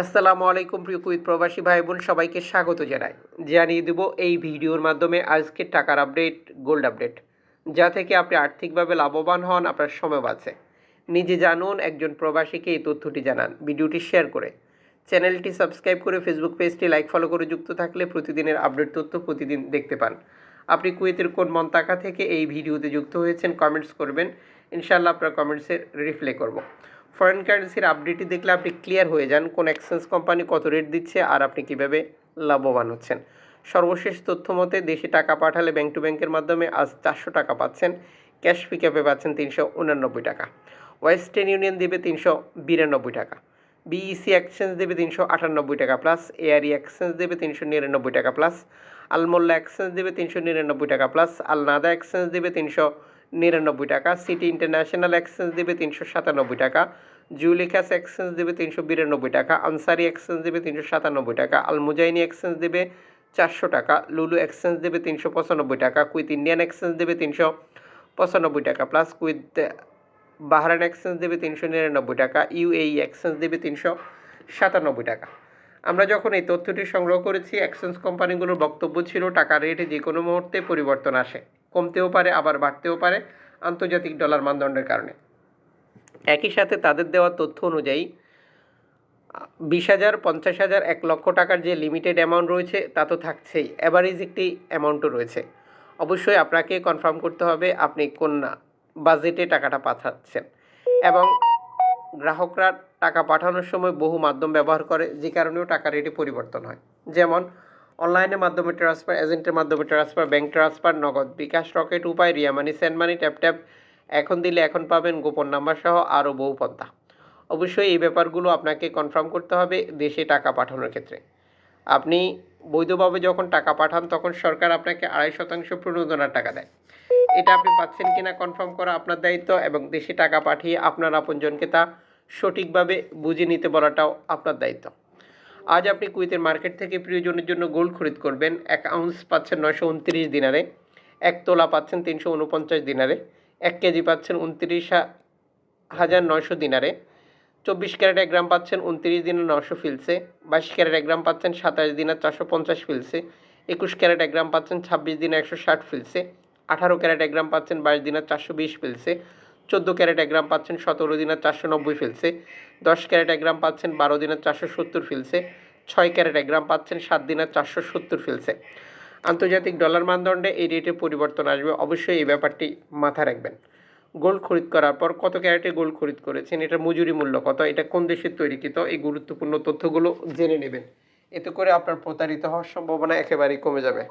আসসালামু আলাইকুম প্রিয় কুইত প্রবাসী ভাই বোন সবাইকে স্বাগত জানাই। জানিয়ে দেব এই ভিডিওর মাধ্যমে আজকের টাকার আপডেট, গোল্ড আপডেট, যা থেকে আপনি আর্থিকভাবে লাভবান হন, আপনার সময় বাঁচে। নিজে জানুন, একজন প্রবাসীকে এই তথ্যটি জানান। ভিডিওটি শেয়ার করে চ্যানেলটি সাবস্ক্রাইব করে ফেসবুক পেজটি লাইক, ফলো করে যুক্ত থাকলে প্রতিদিনের আপডেট তথ্য প্রতিদিন দেখতে পান। আপনি কুয়েতের কোন মন্তাকা থেকে এই ভিডিওতে যুক্ত হয়েছেন, কমেন্টস করবেন। ইনশাআল্লাহ আপনার কমেন্টসের রিপ্লাই করব। ফরেন কারেন্সির আপডেটটি দেখলে আপনি ক্লিয়ার হয়ে যান কোন এক্সচেঞ্জ কোম্পানি কত রেট দিচ্ছে আর আপনি কীভাবে লাভবান হচ্ছেন। সর্বশেষ তথ্য মতে, দেশে টাকা পাঠালে ব্যাংক টু ব্যাংকের মাধ্যমে আজ চারশো টাকা পাচ্ছেন। ক্যাশ পিকআপে পাচ্ছেন তিনশো উনানব্বই টাকা। ওয়েস্টার্ন ইউনিয়ন দেবে তিনশো বিরানব্বই টাকা। বিইসি এক্সচেঞ্জ দেবে তিনশো আটানব্বই টাকা প্লাস এআরই এক্সচেঞ্জ দেবে তিনশো নিরানব্বই টাকা প্লাস আলমোল্লা এক্সচেঞ্জ দেবে তিনশো নিরানব্বই টাকা প্লাস আলনাদা এক্সচেঞ্জ দেবে তিনশো নিরানব্বই টাকা। সিটি ইন্টারন্যাশনাল এক্সচেঞ্জ দেবে তিনশো সাতানব্বই টাকা। জুলিখাস এক্সচেঞ্জ দেবে তিনশো বিরানব্বই টাকা, আনসারি এক্সচেঞ্জ দেবে তিনশো সাতানব্বই টাকা, আলমুজাইনি এক্সচেঞ্জ দেবে চারশো টাকা, লুলু এক্সচেঞ্জ দেবে তিনশো পঁচানব্বই টাকা কুইথ ইন্ডিয়ান এক্সচেঞ্জ দেবে তিনশো পঁচানব্বই টাকা, প্লাস কুইথ বাহারান এক্সচেঞ্জ দেবে তিনশো নিরানব্বই টাকা ইউএই এক্সচেঞ্জ দেবে তিনশো সাতানব্বই টাকা। আমরা যখন এই তথ্যটি সংগ্রহ করেছি, এক্সচেঞ্জ কোম্পানিগুলোর বক্তব্য ছিল টাকার রেটে যে কোনো মুহূর্তে পরিবর্তন আসে, কমতেও পারে, আবার বাড়তেও পারে, আন্তর্জাতিক ডলার মানদণ্ডের কারণে। একই সাথে তাদের দেওয়া তথ্য অনুযায়ী, বিশ হাজার, পঞ্চাশ হাজার, এক লক্ষ টাকার যে লিমিটেড অ্যামাউন্ট রয়েছে, তা তো থাকছেই। অ্যাভারেজ একটি অ্যামাউন্টও রয়েছে। অবশ্যই আপনাকে কনফার্ম করতে হবে আপনি কোন বাজেটে টাকাটা পাঠাচ্ছেন। এবং গ্রাহকরা টাকা পাঠানোর সময় বহু মাধ্যম ব্যবহার করে, যে কারণেও টাকা রেটে পরিবর্তন হয়। যেমন অনলাইনের মাধ্যমে ট্রান্সফার এজেন্টের মাধ্যমে transfer bank transfer Nagad bKash Rocket Upay Ria Money send money Tap Tap এখন দিলে এখন পাবেন গোপন নাম্বার সহ আরও বহু পন্থা। অবশ্যই এই ব্যাপারগুলো আপনাকে কনফার্ম করতে হবে দেশে টাকা পাঠানোর ক্ষেত্রে। আপনি বৈধভাবে যখন টাকা পাঠান তখন সরকার আপনাকে আড়াই শতাংশ প্রণোদনার টাকা দেয়। এটা আপনি পাচ্ছেন কিনা কনফার্ম করা আপনার দায়িত্ব এবং দেশে টাকা পাঠিয়ে আপনার আপনজনকে তা সঠিকভাবে বুঝে নিতে বলাটাও আপনার দায়িত্ব। আজ আপনি কুইতের মার্কেট থেকে প্রিয়জনের জন্য গোল্ড খরিদ করবেন। এক আউন্স পাচ্ছেন নয়শো উনত্রিশ দিনারে, এক তোলা পাচ্ছেন তিনশো উনপঞ্চাশ দিনারে। এক কেজি পাচ্ছেন উনত্রিশ হাজার নয়শো দিনারে। চব্বিশ ক্যারেট এক গ্রাম পাচ্ছেন উনত্রিশ দিনের নশো ফিলসে। বাইশ ক্যারেট এক গ্রাম পাচ্ছেন সাতাশ দিনের চারশো পঞ্চাশ ফিলসে। একুশ ক্যারেট এক গ্রাম পাচ্ছেন ছাব্বিশ দিনে একশো ষাট ফিলসে। আঠারো ক্যারেট এক গ্রাম পাচ্ছেন বাইশ দিনের চারশো বিশ ফিলসে। চোদ্দ ক্যারেট এক গ্রাম পাচ্ছেন সতেরো দিনের চারশো নব্বই ফিলসে। দশ ক্যারেট এক গ্রাম পাচ্ছেন বারো দিনের চারশো সত্তর ফিলসে। ছয় ক্যারেট এক গ্রাম পাচ্ছেন সাত দিনের চারশো সত্তর ফিলসে। আন্তর্জাতিক ডলার মানদণ্ডে এই রেটে পরিবর্তন আসবে। অবশ্যই এই ব্যাপারটি মাথা রাখবেন। গোল্ড খরিদ করার পর কত ক্যারেটে গোল্ড খরিদ করেছেন, এটা মজুরি মূল্য কত, এটা কোন দেশের তৈরিকৃত এই গুরুত্বপূর্ণ তথ্যগুলো জেনে নেবেন। এতে করে আপনার প্রতারিত হওয়ার সম্ভাবনা একেবারেই কমে যাবে।